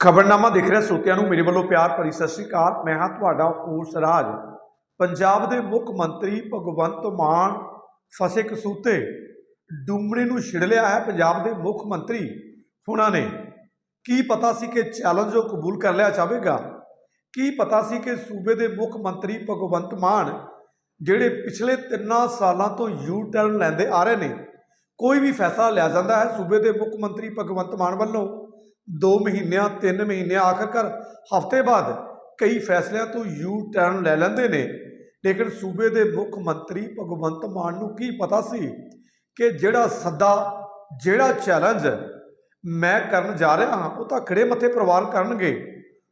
ਖਬਰਨਾਮਾ ਦੇਖ ਰਿਹਾ ਸਰੋਤਿਆਂ ਨੂੰ, ਮੇਰੇ ਵੱਲੋਂ ਪਿਆਰ ਭਰੀ ਸਤਿ ਸ਼੍ਰੀ ਅਕਾਲ। ਮੈਂ ਹਾਂ ਤੁਹਾਡਾ ਫੂਸ ਰਾਜ। ਪੰਜਾਬ ਦੇ ਮੁੱਖ ਮੰਤਰੀ ਭਗਵੰਤ ਮਾਨ ਫਸੇ ਕਸੂਤੇ। ਡੂਮਣੇ ਨੂੰ ਛਿੜ ਲਿਆ ਹੈ ਪੰਜਾਬ ਦੇ ਮੁੱਖ ਮੰਤਰੀ। ਹੁਣਾਂ ਨੇ, ਕੀ ਪਤਾ ਸੀ ਕਿ ਚੈਲੰਜ ਉਹ ਕਬੂਲ ਕਰ ਲਿਆ ਜਾਵੇਗਾ? ਕੀ ਪਤਾ ਸੀ ਕਿ ਸੂਬੇ ਦੇ ਮੁੱਖ ਮੰਤਰੀ ਭਗਵੰਤ ਮਾਨ, ਜਿਹੜੇ ਪਿਛਲੇ ਤਿੰਨਾਂ ਸਾਲਾਂ ਤੋਂ ਯੂ ਟਰਨ ਲੈਂਦੇ ਆ ਰਹੇ ਨੇ, ਕੋਈ ਵੀ ਫੈਸਲਾ ਲਿਆ ਜਾਂਦਾ ਹੈ ਸੂਬੇ ਦੇ ਮੁੱਖ ਮੰਤਰੀ ਭਗਵੰਤ ਮਾਨ ਵੱਲੋਂ? 2 ਮਹੀਨਿਆਂ 3 ਮਹੀਨਿਆਂ ਆਖਰਕਾਰ ਹਫ਼ਤੇ ਬਾਅਦ ਕਈ ਫੈਸਲਿਆਂ ਤੋਂ ਯੂ ਟਰਨ ਲੈ ਲੈਂਦੇ ਨੇ। ਲੇਕਿਨ ਸੂਬੇ ਦੇ ਮੁੱਖ ਮੰਤਰੀ ਭਗਵੰਤ ਮਾਨ ਨੂੰ ਕੀ ਪਤਾ ਸੀ ਕਿ ਜਿਹੜਾ ਸੱਦਾ, ਜਿਹੜਾ ਚੈਲੰਜ ਮੈਂ ਕਰਨ ਜਾ ਰਿਹਾ ਹਾਂ, ਉਹ ਤਾਂ ਖੜੇ ਮੱਥੇ ਪਰਿਵਾਰ ਕਰਨਗੇ।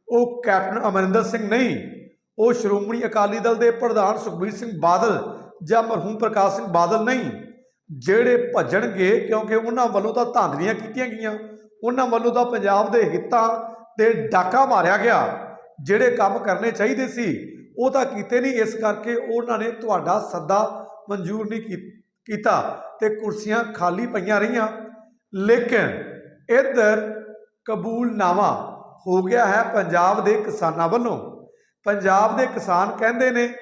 ਉਹ ਕੈਪਟਨ ਅਮਰਿੰਦਰ ਸਿੰਘ ਨਹੀਂ, ਉਹ ਸ਼੍ਰੋਮਣੀ ਅਕਾਲੀ ਦਲ ਦੇ ਪ੍ਰਧਾਨ ਸੁਖਬੀਰ ਸਿੰਘ ਬਾਦਲ ਜਾਂ ਮਰਹੂਮ ਪ੍ਰਕਾਸ਼ ਸਿੰਘ ਬਾਦਲ ਨਹੀਂ, ਜਿਹੜੇ ਭੱਜਣਗੇ ਕਿਉਂਕਿ ਉਹਨਾਂ ਵੱਲੋਂ ਤਾਂ ਧਾਂਦਲੀਆਂ ਕੀਤੀਆਂ ਗਈਆਂ। ਉਹਨਾਂ ਵੱਲੋਂ ਤਾਂ ਪੰਜਾਬ ਦੇ ਹਿੱਤਾਂ ਤੇ ਡਾਕਾ ਮਾਰਿਆ ਗਿਆ। ਜਿਹੜੇ ਕੰਮ ਕਰਨੇ ਚਾਹੀਦੇ ਸੀ, ਉਹ ਤਾਂ ਕੀਤੇ ਨਹੀਂ। ਇਸ ਕਰਕੇ ਉਹਨਾਂ ਨੇ ਤੁਹਾਡਾ ਸੱਦਾ ਮਨਜ਼ੂਰ ਨਹੀਂ ਕੀ- ਕੀਤਾ ਤੇ ਕੁਰਸੀਆਂ ਖਾਲੀ ਪਈਆਂ ਰਹੀਆਂ। ਲੇਕਿਨ ਇੱਧਰ ਕਬੂਲਨਾਮਾ ਹੋ ਗਿਆ ਹੈ ਪੰਜਾਬ ਦੇ ਕਿਸਾਨਾਂ ਵੱਲੋਂ। ਪੰਜਾਬ ਦੇ ਕਿਸਾਨ ਕਹਿੰਦੇ ਨੇ,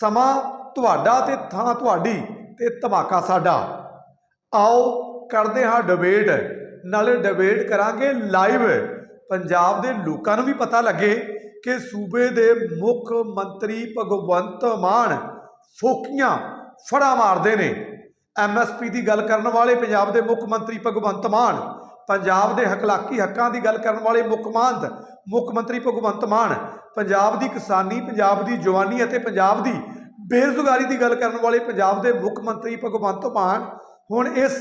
ਸਮਾਂ ਤੁਹਾਡਾ ਤੇ ਥਾਂ ਤੁਹਾਡੀ ਤੇ ਧਮਾਕਾ ਸਾਡਾ। ਆਓ ਕਰਦੇ ਹਾਂ ਡਿਬੇਟ ਨਾਲੇ ਡਿਬੇਟ ਕਰਾਂਗੇ ਲਾਈਵ ਪੰਜਾਬ ਦੇ ਲੋਕਾਂ ਨੂੰ ਵੀ ਪਤਾ ਲੱਗੇ ਕਿ ਸੂਬੇ ਦੇ ਮੁੱਖ ਮੰਤਰੀ ਭਗਵੰਤ ਮਾਨ ਫੋਕੀਆਂ ਫੜਾ ਮਾਰਦੇ ਨੇ। ਐਮਐਸਪੀ ਦੀ ਗੱਲ ਕਰਨ ਵਾਲੇ ਪੰਜਾਬ ਦੇ ਮੁੱਖ ਮੰਤਰੀ ਭਗਵੰਤ ਮਾਨ, ਪੰਜਾਬ ਦੇ ਹਕਲਾਕੀ ਹੱਕਾਂ ਦੀ ਗੱਲ ਕਰਨ ਵਾਲੇ ਮੁੱਖ ਮੰਤ ਮੁੱਖ ਮੰਤਰੀ ਭਗਵੰਤ ਮਾਨ, ਪੰਜਾਬ ਦੀ ਕਿਸਾਨੀ, ਪੰਜਾਬ ਦੀ ਜਵਾਨੀ ਅਤੇ ਪੰਜਾਬ ਦੀ ਬੇਰੁਜ਼ਗਾਰੀ ਦੀ ਗੱਲ ਕਰਨ ਵਾਲੇ ਪੰਜਾਬ ਦੇ ਮੁੱਖ ਮੰਤਰੀ ਭਗਵੰਤ ਮਾਨ, ਹੁਣ ਇਸ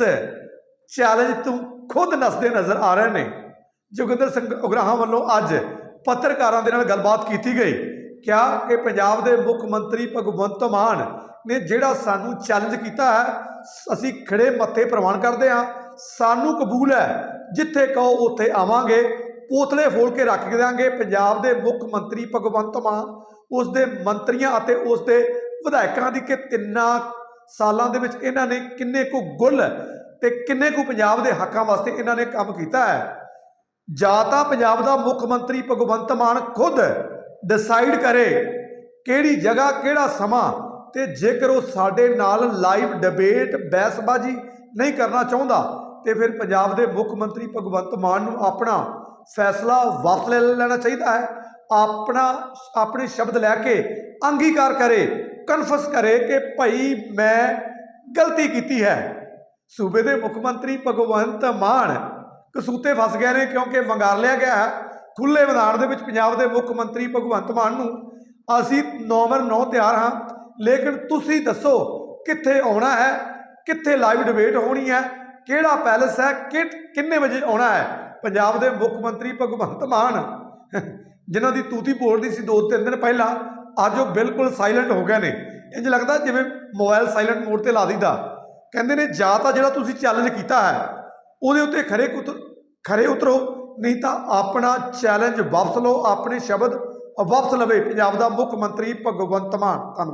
ਚੈਲੰਜ ਤੋਂ ਖੁਦ ਨਸਦੇ ਨਜ਼ਰ ਆ ਰਹੇ ਨੇ। ਜੋਗਿੰਦਰ ਸਿੰਘ ਉਗਰਾਹਾਂ ਵੱਲੋਂ ਅੱਜ ਪੱਤਰਕਾਰਾਂ ਦੇ ਨਾਲ ਗੱਲਬਾਤ ਕੀਤੀ ਗਈ। ਕਿਹਾ ਕਿ ਪੰਜਾਬ ਦੇ ਮੁੱਖ ਮੰਤਰੀ ਭਗਵੰਤ ਮਾਨ ਨੇ ਜਿਹੜਾ ਸਾਨੂੰ ਚੈਲੰਜ ਕੀਤਾ ਹੈ, ਅਸੀਂ ਖੜੇ ਮੱਥੇ ਪ੍ਰਵਾਨ ਕਰਦੇ ਹਾਂ। ਸਾਨੂੰ ਕਬੂਲ ਹੈ, ਜਿੱਥੇ ਕਹੋ ਉੱਥੇ ਆਵਾਂਗੇ। ਪੋਤਲੇ ਫੋਲ ਕੇ ਰੱਖ ਦਿਆਂਗੇ ਪੰਜਾਬ ਦੇ ਮੁੱਖ ਮੰਤਰੀ ਭਗਵੰਤ ਮਾਨ ਉਸ ਦੇ ਮੰਤਰੀਆਂ ਅਤੇ ਉਸ ਦੇ ਵਿਧਾਇਕਾਂ ਦੀ ਕਿ ਤਿੰਨਾਂ ਸਾਲਾਂ ਦੇ ਵਿੱਚ ਇਹਨਾਂ ਨੇ ਕਿੰਨੇ ਕੁ ਗੁੱਲ ਤੇ ਕਿੰਨੇ ਕੁ ਪੰਜਾਬ ਦੇ ਹੱਕਾਂ ਵਾਸਤੇ ਇਹਨਾਂ ਨੇ ਕੰਮ ਕੀਤਾ ਹੈ? ਜਾਂ ਤਾਂ ਪੰਜਾਬ ਦਾ ਮੁੱਖ ਮੰਤਰੀ ਭਗਵੰਤ ਮਾਨ ਖੁਦ ਡਿਸਾਈਡ ਕਰੇ ਕਿਹੜੀ ਜਗ੍ਹਾ, ਕਿਹੜਾ ਸਮਾਂ ਤੇ ਜੇਕਰ ਉਹ ਸਾਡੇ ਨਾਲ ਲਾਈਵ ਡਿਬੇਟ ਬਹਿਸਬਾਜ਼ੀ ਨਹੀਂ ਕਰਨਾ ਚਾਹੁੰਦਾ, ਤੇ ਫਿਰ ਪੰਜਾਬ ਦੇ ਮੁੱਖ ਮੰਤਰੀ ਭਗਵੰਤ ਮਾਨ ਨੂੰ ਆਪਣਾ ਫੈਸਲਾ ਵਾਪਸ ਲੈ ਲੈਣਾ ਚਾਹੀਦਾ ਹੈ। ਆਪਣਾ, ਆਪਣੇ ਸ਼ਬਦ ਲੈ ਕੇ ਅੰਗੀਕਾਰ ਕਰੇ ਕਨਫਸ ਕਰੇ ਕਿ ਭਾਈ ਮੈਂ ਗਲਤੀ ਕੀਤੀ ਹੈ। ਸੂਬੇ ਦੇ ਮੁੱਖ ਮੰਤਰੀ ਭਗਵੰਤ ਮਾਨ ਕਸੂਤੇ ਫਸ ਗਏ ਨੇ ਕਿਉਂਕਿ ਵੰਗਾਰ ਲਿਆ ਗਿਆ ਹੈ। ਖੁੱਲੇ ਮੈਦਾਨ ਦੇ ਵਿੱਚ ਪੰਜਾਬ ਦੇ ਮੁੱਖ ਮੰਤਰੀ ਭਗਵੰਤ ਮਾਨ ਨੂੰ ਅਸੀਂ ਨਵੰਬਰ 9 ਤਿਆਰ ਹਾਂ। ਲੇਕਿਨ ਤੁਸੀਂ ਦੱਸੋ ਕਿੱਥੇ ਆਉਣਾ ਹੈ? ਕਿੱਥੇ ਲਾਈਵ ਡਿਬੇਟ ਹੋਣੀ ਹੈ? ਕਿਹੜਾ ਪੈਲਸ ਹੈ? ਕਿ ਕਿੰਨੇ ਵਜੇ ਆਉਣਾ ਹੈ? ਪੰਜਾਬ ਦੇ ਮੁੱਖ ਮੰਤਰੀ ਭਗਵੰਤ ਮਾਨ, ਜਿਨ੍ਹਾਂ ਦੀ ਤੂਤੀ ਬੋਲਦੀ ਸੀ ਦੋ ਤਿੰਨ ਦਿਨ ਪਹਿਲਾਂ, ਅੱਜ ਉਹ ਬਿਲਕੁਲ ਸਾਇਲੈਂਟ ਹੋ ਗਏ ਨੇ। ਇੰਜ ਲੱਗਦਾ ਜਿਵੇਂ ਮੋਬਾਈਲ ਸਾਇਲੈਂਟ ਮੋਡ ਤੇ ਲਾ ਦਿੱਤਾ ਕਹਿੰਦੇ ਨੇ, ਜਾਂ ਤਾਂ ਜਿਹੜਾ ਤੁਸੀਂ ਚੈਲੰਜ ਕੀਤਾ ਹੈ, ਉਹਦੇ ਉੱਤੇ ਖਰੇ ਕੁਤ, ਖਰੇ ਉਤਰੋ, ਨਹੀਂ ਤਾਂ ਆਪਣਾ ਚੈਲੰਜ ਵਾਪਸ ਲਓ, ਆਪਣੇ ਸ਼ਬਦ ਵਾਪਸ ਲਵੇ। ਪੰਜਾਬ ਦਾ ਮੁੱਖ ਮੰਤਰੀ ਭਗਵੰਤ ਮਾਨ, ਧੰਨਵਾਦ।